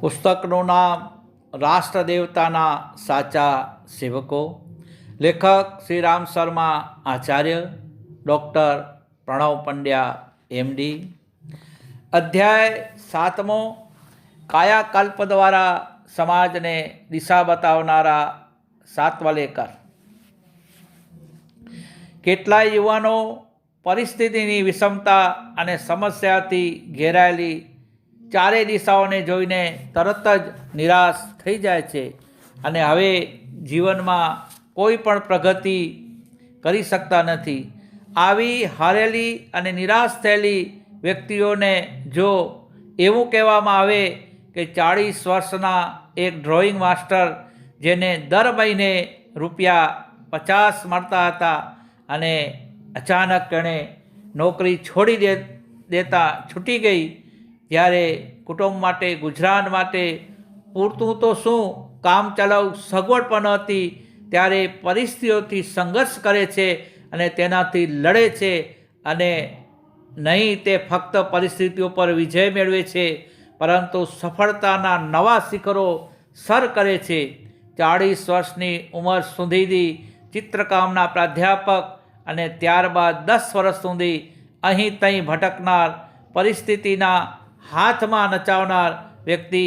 પુસ્તકનું નામ રાષ્ટ્રદેવતાના સાચા સેવકો, લેખક શ્રી રામ શર્મા આચાર્ય, ડૉક્ટર પ્રણવ પંડ્યા એમડી અધ્યાય સાતમો, કાયાકલ્પ દ્વારા સમાજને દિશા બતાવનારા સાતવલેકર કેટલાય યુવાનો પરિસ્થિતિની વિષમતા અને સમસ્યાથી ઘેરાયેલી ચારે દિશાઓને જોઈને તરત જ નિરાશ થઈ જાય છે અને હવે જીવનમાં કોઈ પણ પ્રગતિ કરી શકતા નથી. આવી હારેલી અને નિરાશ થયેલી વ્યક્તિઓને જો એવું કહેવામાં આવે કે ચાળીસ વર્ષના એક ડ્રોઈંગ માસ્ટર જેને દર મહિને રૂપિયા પચાસ મળતા હતા અને અચાનક એણે નોકરી છોડી દે, દેતા છૂટી ગઈ ત્યારે કુટુંબ માટે, ગુજરાન માટે પૂરતું તો શું? કામ ચલાવ સગવડ પણ હતી. ત્યારે પરિસ્થિતિઓથી સંઘર્ષ કરે છે અને તેનાથી લડે છે અને નહીં તે ફક્ત પરિસ્થિતિઓ પર વિજય મેળવે છે, પરંતુ સફળતાના નવા શિખરો સર કરે છે. ચાળીસ વર્ષની ઉંમર સુધીની ચિત્રકામના પ્રાધ્યાપક અને ત્યારબાદ દસ વર્ષ સુધી અહીં તહીં ભટકનાર પરિસ્થિતિના હાથમાં નચાવનાર વ્યક્તિ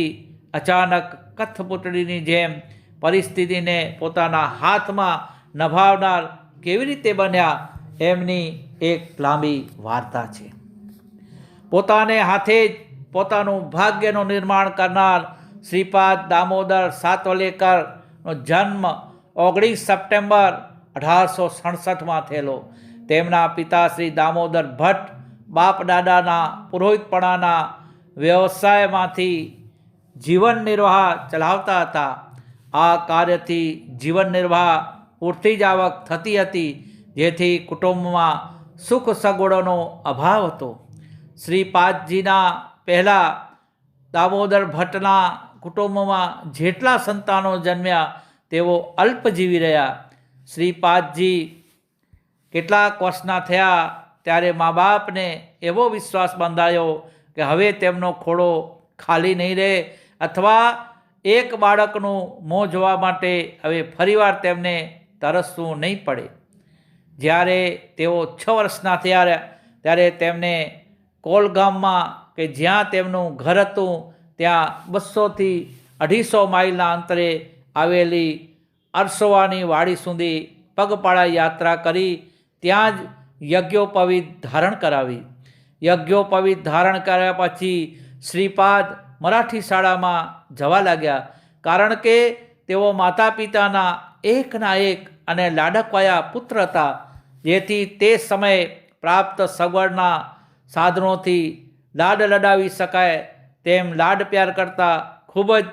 અચાનક કથપુતળીની જેમ પરિસ્થિતિને પોતાના હાથમાં નભાવનાર કેવી રીતે બન્યા, એમની એક લાંબી વાર્તા છે. પોતાને હાથે જ પોતાનું ભાગ્યનું નિર્માણ કરનાર શ્રીપાદ દામોદર સાતવલેકરનો જન્મ ઓગણીસ સપ્ટેમ્બર અઢારસો સડસઠમાં થયેલો. તેમના પિતા શ્રી દામોદર ભટ્ટ બાપ દાદાના પુરોહિતપણાના વ્યવસાયમાંથી જીવન નિર્વાહ ચલાવતા હતા. આ કાર્યથી જીવન નિર્વાહ પૂરતી જ આવક થતી હતી, જેથી કુટુંબમાં સુખ સગવડોનો અભાવ હતો. શ્રીપાદજીના પહેલાં દામોદર ભટ્ટના કુટુંબમાં જેટલા સંતાનો જન્મ્યા, તેઓ અલ્પજીવી રહ્યા. શ્રીપાદજી કેટલાક વર્ષના થયા, ત્યારે મા બાપને એવો વિશ્વાસ બંધાયો કે હવે તેમનો ખોળો ખાલી નહીં રહે અથવા એક બાળકનું મોં જોવા માટે હવે ફરીવાર તેમને તરસવું નહીં પડે. જ્યારે તેઓ છ વર્ષના થયા ત્યારે તેમને કોલ ગામમાં કે જ્યાં તેમનું ઘર હતું, ત્યાં બસોથી અઢીસો માઇલના અંતરે આવેલી અરસોવાની વાડી સુધી પગપાળા યાત્રા કરી, ત્યાં જ યજ્ઞોપવિત ધારણ કરાવી. યજ્ઞોપવિત ધારણ કર્યા પછી શ્રીપાદ મરાઠી શાળામાં જવા લાગ્યા. કારણ કે તેઓ માતા પિતાના એકના એક અને લાડકવાયા પુત્ર હતા, જેથી તે સમયે પ્રાપ્ત સગવડના સાધનોથી લાડ લડાવી શકાય તેમ લાડ પ્યાર કરતા ખૂબ જ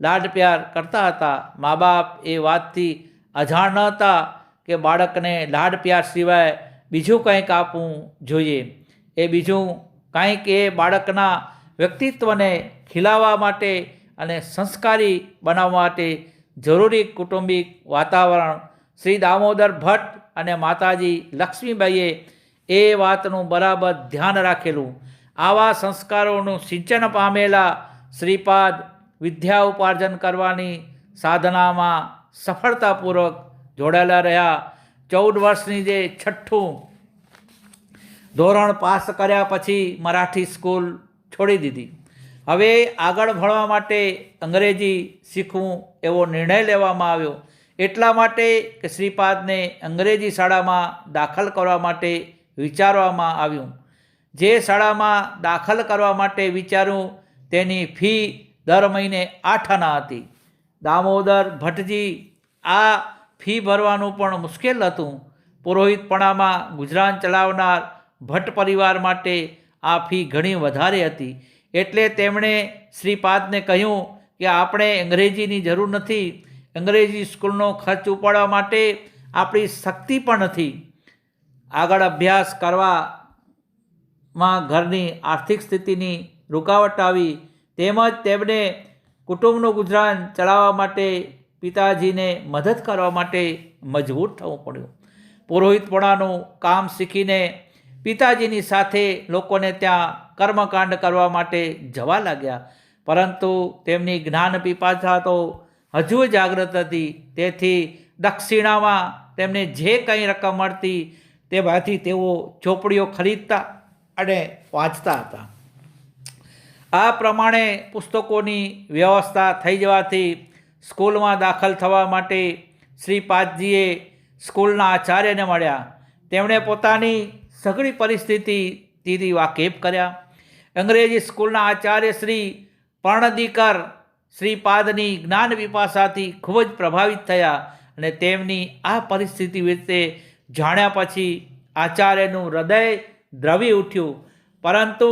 લાડ પ્યાર કરતા હતા. મા બાપ એ વાતથી અજાણ ન હતા કે બાળકને લાડ પ્યાર સિવાય બીજું કંઈક આપવું જોઈએ. એ બીજું કાંઈક એ બાળકના વ્યક્તિત્વને ખીલાવવા માટે અને સંસ્કારી બનાવવા માટે જરૂરી કુટુંબિક વાતાવરણ, શ્રી દામોદર ભટ્ટ અને માતાજી લક્ષ્મીબાઈએ એ વાતનું બરાબર ધ્યાન રાખેલું. આવા સંસ્કારોનું સિંચન પામેલા શ્રીપાદ વિદ્યા ઉપાર્જન કરવાની સાધનામાં સફળતાપૂર્વક જોડાયેલા રહ્યા. ચૌદ વર્ષની જે છઠ્ઠું ધોરણ પાસ કર્યા પછી મરાઠી સ્કૂલ છોડી દીધી. હવે આગળ ભણવા માટે અંગ્રેજી શીખવું એવો નિર્ણય લેવામાં આવ્યો. એટલા માટે કે શ્રીપાદને અંગ્રેજી શાળામાં દાખલ કરવા માટે વિચારવામાં આવ્યું. જે શાળામાં દાખલ કરવા માટે વિચાર્યું, તેની ફી દર મહિને આઠ આના હતી. દામોદર ભટ્ટજી આ ફી ભરવાનું પણ મુશ્કેલ હતું. પુરોહિતપણામાં ગુજરાન ચલાવનાર ભટ્ટ પરિવાર માટે આ ફી ઘણી વધારે હતી. એટલે તેમણે શ્રીપાદને કહ્યું કે આપણે અંગ્રેજીની જરૂર નથી. અંગ્રેજી સ્કૂલનો ખર્ચ ઉપાડવા માટે આપણી શક્તિ પણ નથી. આગળ અભ્યાસ કરવામાં ઘરની આર્થિક સ્થિતિની રૂકાવટ આવી. તેમજ તેમણે કુટુંબનું ગુજરાન ચલાવવા માટે પિતાજીને મદદ કરવા માટે મજબૂર થવું પડ્યું. પુરોહિતપણાનું કામ શીખીને પિતાજીની સાથે લોકોને ત્યાં કર્મકાંડ કરવા માટે જવા લાગ્યા. પરંતુ તેમની જ્ઞાન પીપાસા તો હજુ જાગૃત હતી. તેથી દક્ષિણામાં તેમને જે કંઈ રકમ મળતી તેમાંથી તેઓ ચોપડીઓ ખરીદતા અને વાંચતા હતા. આ પ્રમાણે પુસ્તકોની વ્યવસ્થા થઈ જવાથી સ્કૂલમાં દાખલ થવા માટે શ્રી પાદજીએ સ્કૂલના આચાર્યને મળ્યા. તેમણે પોતાની સઘળી પરિસ્થિતિથી વાકેફ કર્યા. અંગ્રેજી સ્કૂલના આચાર્ય શ્રી પર્ણદીકર શ્રીપાદની જ્ઞાન વિપાસાથી ખૂબ જ પ્રભાવિત થયા અને તેમની આ પરિસ્થિતિ વિશે જાણ્યા પછી આચાર્યનું હૃદય દ્રવી ઉઠ્યું. પરંતુ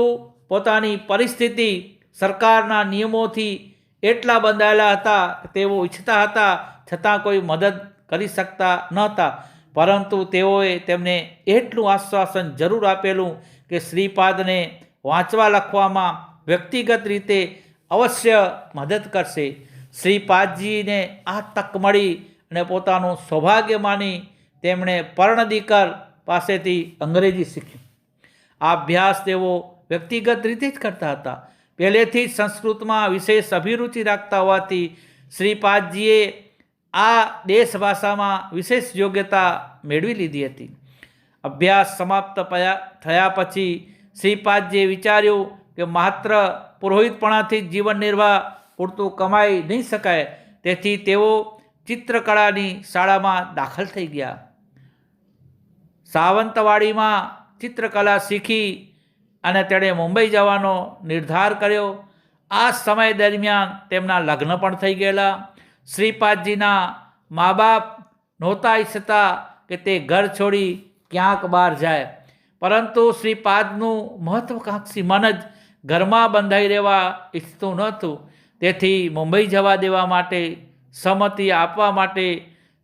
પોતાની પરિસ્થિતિ સરકારના નિયમોથી એટલા બંધાયેલા હતા, તેઓ ઈચ્છતા હતા, છતાં કોઈ મદદ કરી શકતા નહોતા. પરંતુ તેઓએ તેમને એટલું આશ્વાસન જરૂર આપેલું કે શ્રીપાદને વાંચવા લખવામાં વ્યક્તિગત રીતે અવશ્ય મદદ કરશે. શ્રીપાદજીને આ તક મળી અને પોતાનું સૌભાગ્ય માની તેમણે પર્ણદીકર પાસેથી અંગ્રેજી શીખ્યું. આ અભ્યાસ તેઓ વ્યક્તિગત રીતે જ કરતા હતા. પહેલેથી જ સંસ્કૃતમાં વિશેષ અભિરુચિ રાખતા હોવાથી શ્રીપાદજીએ આ દેશ ભાષામાં વિશેષ યોગ્યતા મેળવી લીધી હતી. અભ્યાસ સમાપ્ત થયા પછી શ્રીપાદજીએ વિચાર્યું કે માત્ર પુરોહિતપણાથી જીવન નિર્વાહ પૂરતું કમાઈ નહીં શકાય, તેથી તેઓ ચિત્રકળાની શાળામાં દાખલ થઈ ગયા. સાવંતવાડીમાં ચિત્રકલા શીખી અને તેણે મુંબઈ જવાનો નિર્ધાર કર્યો. આ સમય દરમિયાન તેમના લગ્ન પણ થઈ ગયેલા. શ્રીપાદજીના મા બાપ નહોતા ઈચ્છતા કે તે ઘર છોડી ક્યાંક બહાર જાય. પરંતુ શ્રીપાદનું મહત્વકાંક્ષી મન જ ઘરમાં બંધાઈ રહેવા ઈચ્છતું નહોતું તેથી મુંબઈ જવા દેવા માટે સંમતિ આપવા માટે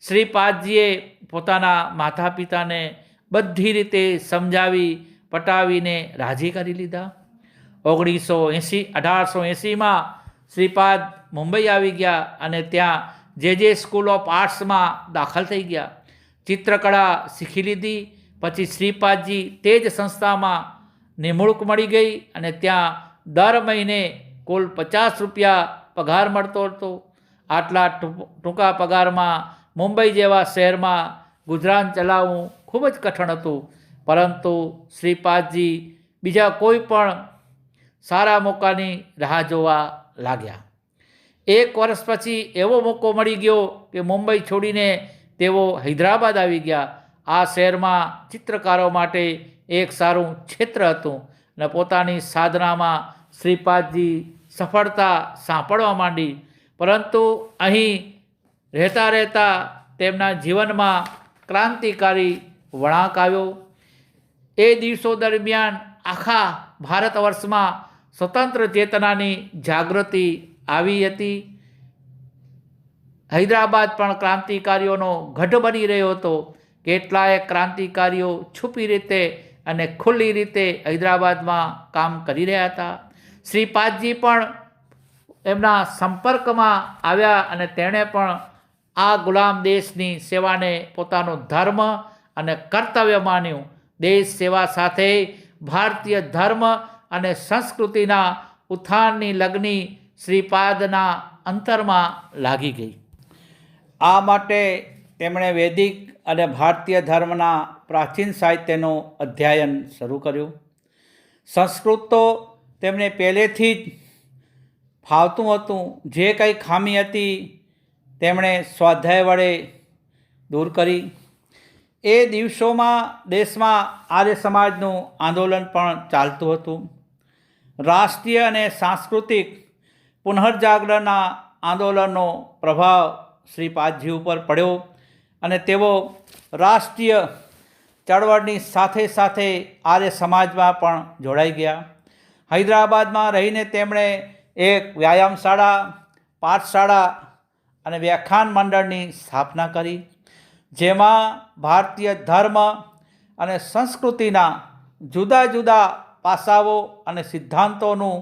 શ્રીપાદજીએ પોતાના માતા પિતાને બધી રીતે સમજાવી, પટાવીને રાજી કરી લીધા. ઓગણીસો એંસી, અઢારસો એંસીમાં શ્રીપાદ મુંબઈ આવી ગયા અને ત્યાં જે જે સ્કૂલ ઓફ આર્ટ્સમાં દાખલ થઈ ગયા. ચિત્રકળા શીખી લીધી. પછી શ્રીપાદજી તે જ સંસ્થામાં નિમણૂક મળી ગઈ અને ત્યાં દર મહિને કુલ પચાસ રૂપિયા પગાર મળતો હતો. આટલા ટૂંકા પગારમાં મુંબઈ જેવા શહેરમાં ગુજરાન ચલાવવું ખૂબ જ કઠણ હતું. પરંતુ શ્રીપાદજી બીજા કોઈ પણ સારા મોકાની રાહ જોવા લાગ્યા. એક વર્ષ પછી એવો મોકો મળી ગયો કે મુંબઈ છોડીને તેઓ હૈદરાબાદ આવી ગયા. આ શહેરમાં ચિત્રકારો માટે એક સારું ક્ષેત્ર હતું અને પોતાની સાધનામાં શ્રીપાદજી સફળતા સાંપડવા માંડી. પરંતુ અહીં રહેતા રહેતા તેમના જીવનમાં ક્રાંતિકારી વળાંક આવ્યો. એ દિવસો દરમિયાન આખા ભારત વર્ષમાં સ્વતંત્ર ચેતનાની જાગૃતિ આવી હતી. હૈદરાબાદ પણ ક્રાંતિકારીઓનો ગઢ બની રહ્યો હતો. કેટલાય ક્રાંતિકારીઓ છુપી રીતે અને ખુલ્લી રીતે હૈદરાબાદમાં કામ કરી રહ્યા હતા. શ્રીપાદજી પણ એમના સંપર્કમાં આવ્યા અને તેણે પણ આ ગુલામ દેશની સેવાને પોતાનો ધર્મ અને કર્તવ્ય માન્યું. દેશ સેવા સાથે ભારતીય ધર્મ અને સંસ્કૃતિના ઉત્થાનની લગ્ની શ્રીપાદના અંતરમાં લાગી ગઈ. આ માટે તેમણે વૈદિક અને ભારતીય ધર્મના પ્રાચીન સાહિત્યનું અધ્યયન શરૂ કર્યું. સંસ્કૃત તો તેમને પહેલેથી જ ફાવતું હતું. જે કંઈ ખામી હતી તેમણે સ્વાધ્યાય વડે દૂર કરી. એ દિવસોમાં દેશમાં આર્ય સમાજનું આંદોલન પણ ચાલતું હતું. રાષ્ટ્રીય અને સાંસ્કૃતિક પુનર્જાગરણના આંદોલનનો પ્રભાવ શ્રીપાદજી ઉપર પડ્યો અને તેઓ રાષ્ટ્રીય ચળવળની સાથે સાથે આર્ય સમાજમાં પણ જોડાઈ ગયા. હૈદરાબાદમાં રહીને તેમણે એક વ્યાયામશાળા, પાઠશાળા અને વ્યાખ્યાન મંડળની સ્થાપના કરી, જેમાં ભારતીય ધર્મ અને સંસ્કૃતિના જુદા જુદા પાસાઓ અને સિદ્ધાંતોનું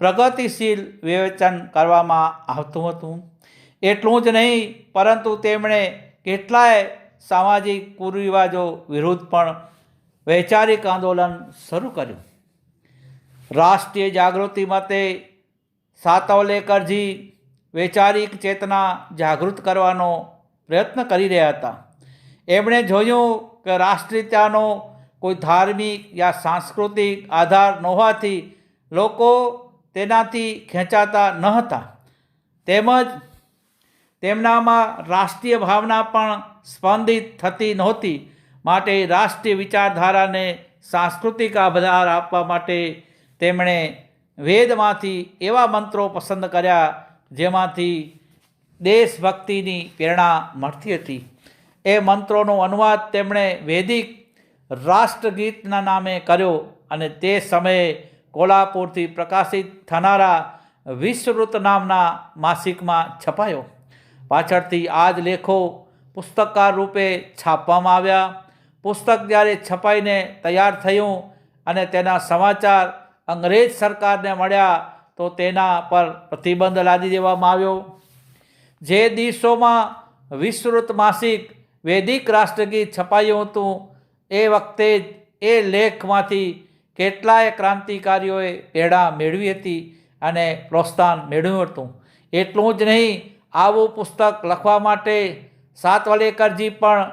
પ્રગતિશીલ વિવેચન કરવામાં આવતું હતું. એટલું જ નહીં, પરંતુ તેમણે કેટલાય સામાજિક કુરિવાજો વિરુદ્ધ પણ વૈચારિક આંદોલન શરૂ કર્યું. રાષ્ટ્રીય જાગૃતિ મતે સાતવલેકરજી વૈચારિક ચેતના જાગૃત કરવાનો પ્રયત્ન કરી રહ્યા હતા. એમણે જોયું કે રાષ્ટ્રીયતાનો કોઈ ધાર્મિક યા સાંસ્કૃતિક આધાર ન હોવાથી લોકો તેનાથી ખેંચાતા ન હતા. તેમજ તેમનામાં રાષ્ટ્રીય ભાવના પણ સ્પંદિત થતી નહોતી. માટે રાષ્ટ્રીય વિચારધારાને સાંસ્કૃતિક આધાર આપવા માટે તેમણે વેદમાંથી એવા મંત્રો પસંદ કર્યા જેમાંથી દેશભક્તિની પ્રેરણા મળતી હતી. એ મંત્રોનો અનુવાદ તેમણે વૈદિક રાષ્ટ્રગીતના નામે કર્યો અને તે સમયે કોલ્હાપુરથી પ્રકાશિત થનારા વિશ્વૃત નામના માસિકમાં છપાયો. પાછળથી આ જ લેખો પુસ્તકકાર રૂપે છાપવામાં આવ્યા. પુસ્તક જ્યારે છપાઈને તૈયાર થયું અને તેના સમાચાર અંગ્રેજ સરકારને મળ્યા તો તેના પર પ્રતિબંધ લાદી દેવામાં આવ્યો. જે દિવસોમાં વિસ્તૃત માસિક વૈદિક રાષ્ટ્રગીત છપાયું હતું એ વખતે જ એ લેખમાંથી કેટલાય ક્રાંતિકારીઓએ પ્રેરણા મેળવી હતી અને પ્રોત્સાહન મેળવ્યું હતું. એટલું જ નહીં, આવું પુસ્તક લખવા માટે સાતવલેકરજી પણ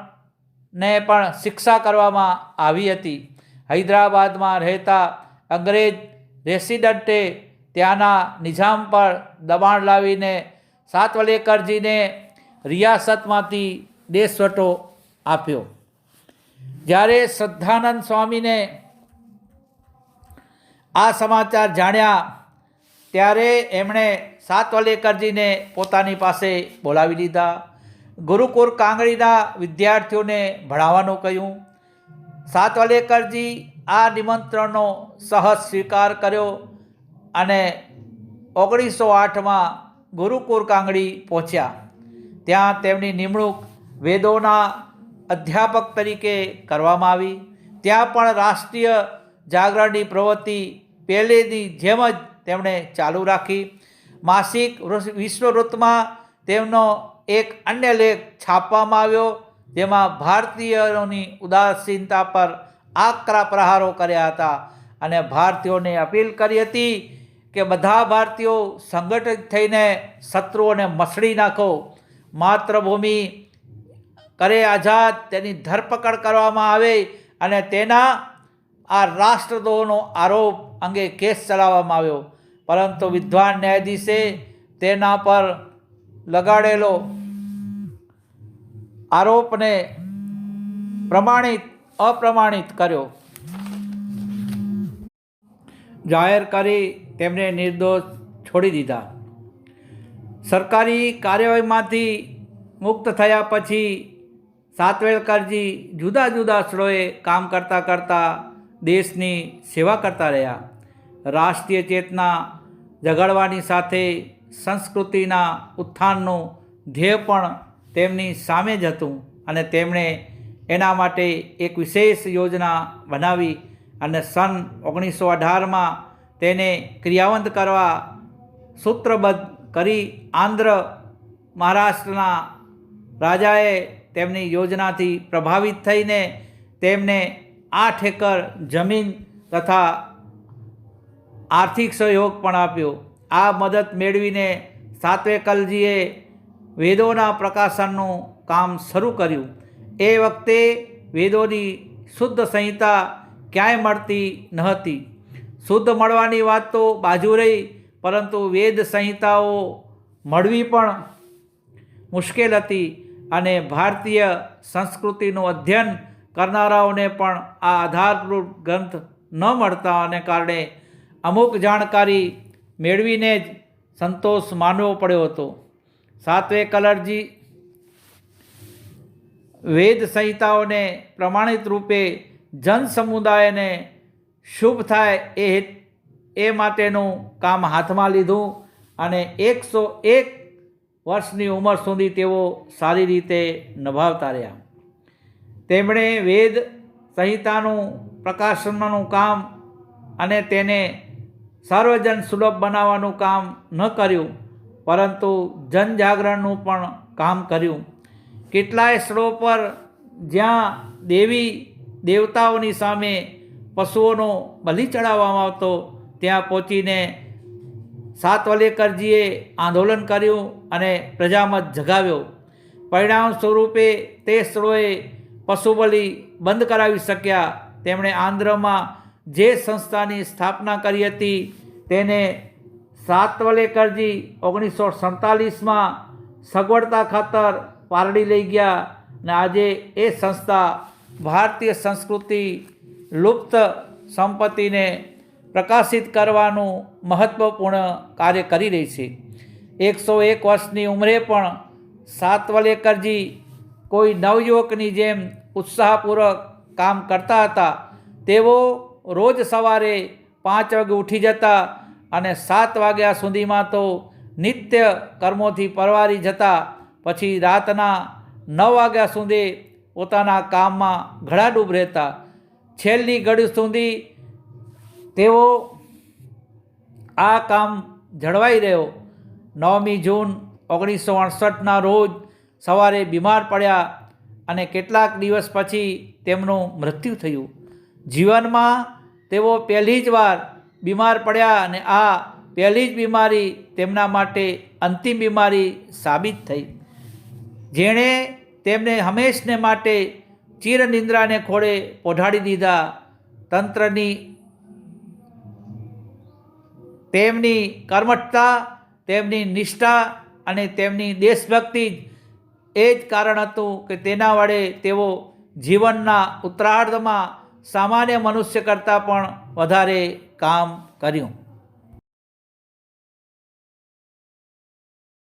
ને પણ શિક્ષા કરવામાં આવી હતી. હૈદરાબાદમાં રહેતા અંગ્રેજ રેસિડન્ટે ત્યાંના નિઝામ પર દબાણ લાવીને સાતવલેકરજીને રિયાસતમાંથી દેશવટો આપ્યો. જ્યારે શ્રદ્ધાનંદ સ્વામીને આ સમાચાર જાણ્યા, ત્યારે એમણે સાતવલેકરજીને પોતાની પાસે બોલાવી લીધા ગુરુકુર કાંગડીના વિદ્યાર્થીઓને ભણાવવાનું કહ્યું. સાતવલેકરજી આ નિમંત્રણનો સહજ સ્વીકાર કર્યો અને ઓગણીસો આઠમાં ગુરુકુળ કાંગડી પહોંચ્યા. ત્યાં તેમની નિમણૂક વેદોના અધ્યાપક તરીકે કરવામાં આવી. ત્યાં પણ રાષ્ટ્રીય જાગરણની પ્રવૃત્તિ પહેલેની જેમ જ તેમણે ચાલુ રાખી. માસિક વિશ્વવૃત્તમાં તેમનો એક અન્ય લેખ છાપવામાં આવ્યો, જેમાં ભારતીયોની ઉદાસીનતા પર આકરા પ્રહારો કર્યા હતા અને ભારતીયોને અપીલ કરી હતી કે બધા ભારતીયો સંગઠિત થઈને શત્રુઓને મસળી નાખો. માતૃભૂમિ કરે આઝાદ, તેની ધરપકડ કરવામાં આવે અને તેના આ રાષ્ટ્રદ્રોહનો આરોપ અંગે કેસ ચલાવવામાં આવ્યો. પરંતુ વિદ્વાન ન્યાયાધીશે તેના પર લગાડેલો આરોપને પ્રમાણિત, અપ્રમાણિત કર્યો. જાહેર કરી તેમને નિર્દોષ છોડી દીધા. સરકારી કાર્યવાહીમાંથી મુક્ત થયા પછી સાતવેલકરજી જુદા જુદા સ્થળોએ કામ કરતાં કરતાં દેશની સેવા કરતા રહ્યા. રાષ્ટ્રીય ચેતના જગાડવાની સાથે સંસ્કૃતિના ઉત્થાનનું ધ્યેય પણ તેમની સામે જ હતું અને તેમણે એના માટે એક વિશેષ યોજના બનાવી અને સન ઓગણીસો અઢારમાં તેને ક્રિયાવંત કરવા સૂત્રબદ્ધ કરી આંધ્ર મહારાષ્ટ્રના રાજાએ તેમની યોજનાથી પ્રભાવિત થઈને તેમને આઠ એકર જમીન તથા આર્થિક સહયોગ પણ આપ્યો. આ મદદ મેળવીને સાત્વેકલજીએ વેદોના પ્રકાશનનું કામ શરૂ કર્યું. એ વખતે વેદોની શુદ્ધ સંહિતા ક્યાંય મળતી ન હતી શુદ્ધ મળવાની વાત તો બાજુ રહી, પરંતુ વેદ સંહિતાઓ મળવી પણ મુશ્કેલ હતી. અને ભારતીય સંસ્કૃતિનું અધ્યયન કરનારાઓને પણ આ આધારભૂત ગ્રંથ ન મળતાને કારણે અમુક જાણકારી મેળવીને જ સંતોષ માનવો પડ્યો હતો. સાતવે કલરજી વેદ સંહિતાઓને પ્રમાણિત રૂપે જન સમુદાયને શુભ થાય એ એ માટેનું કામ હાથમાં લીધું અને એકસો એક વર્ષની ઉંમર સુધી તેઓ સારી રીતે નભાવતા રહ્યા. તેમણે વેદ સંહિતાનું પ્રકાશનનું કામ અને તેને સર્વજન સુલભ બનાવવાનું કામ ન કર્યું, પરંતુ જનજાગરણનું પણ કામ કર્યું. કેટલાય સ્થળો પર જ્યાં દેવી દેવતાઓની સામે પશુઓનો બલિ ચડાવવામાં આવતો, ત્યાં પહોંચીને સાત વલેકરજીએ આંદોલન કર્યું અને પ્રજામત જગાવ્યો. પરિણામ સ્વરૂપે તે સ્થળોએ પશુબલિ બંધ કરાવી શક્યા. તેમણે આંધ્રમાં જે સંસ્થાની સ્થાપના કરી હતી તેને સાતવલેકરજી ઓગણીસો સડતાલીસમાં સગવડતા ખાતર પારડી લઈ ગયા અને આજે એ સંસ્થા ભારતીય સંસ્કૃતિ લુપ્ત સંપત્તિને પ્રકાશિત કરવાનું મહત્ત્વપૂર્ણ કાર્ય કરી રહી છે. એકસો એક વર્ષની ઉંમરે પણ સાતવલેકરજી કોઈ નવયુવકની જેમ ઉત્સાહપૂર્વક કામ કરતા હતા. તેઓ રોજ સવારે પાંચ વાગે ઉઠી જતા અને સાત વાગ્યા સુધીમાં તો નિત્ય કર્મોથી પરવારી જતા. પછી રાતના નવ વાગ્યા સુધી પોતાના કામમાં ઘડાડૂબ રહેતા. છેલ્લી ઘડી સુધી તેઓ આ કામ જળવાઈ રહ્યો. નવમી જૂન ઓગણીસો અડસઠના રોજ સવારે બીમાર પડ્યા અને કેટલાક દિવસ પછી તેમનું મૃત્યુ થયું. જીવનમાં તેઓ પહેલી જ વાર બીમાર પડ્યા અને આ પહેલી જ બીમારી તેમના માટે અંતિમ બીમારી સાબિત થઈ. જેણે તેમને હંમેશને માટે ચિરનિંદ્રાને ખોળે પોઢાડી દીધા. તંત્રની તેમની કર્મઠતા, તેમની નિષ્ઠા અને તેમની દેશભક્તિ એ જ કારણ હતું કે તેના વડે તેઓ જીવનના ઉત્તરાર્ધમાં સામાન્ય મનુષ્ય કરતાં પણ વધારે કામ કર્યું.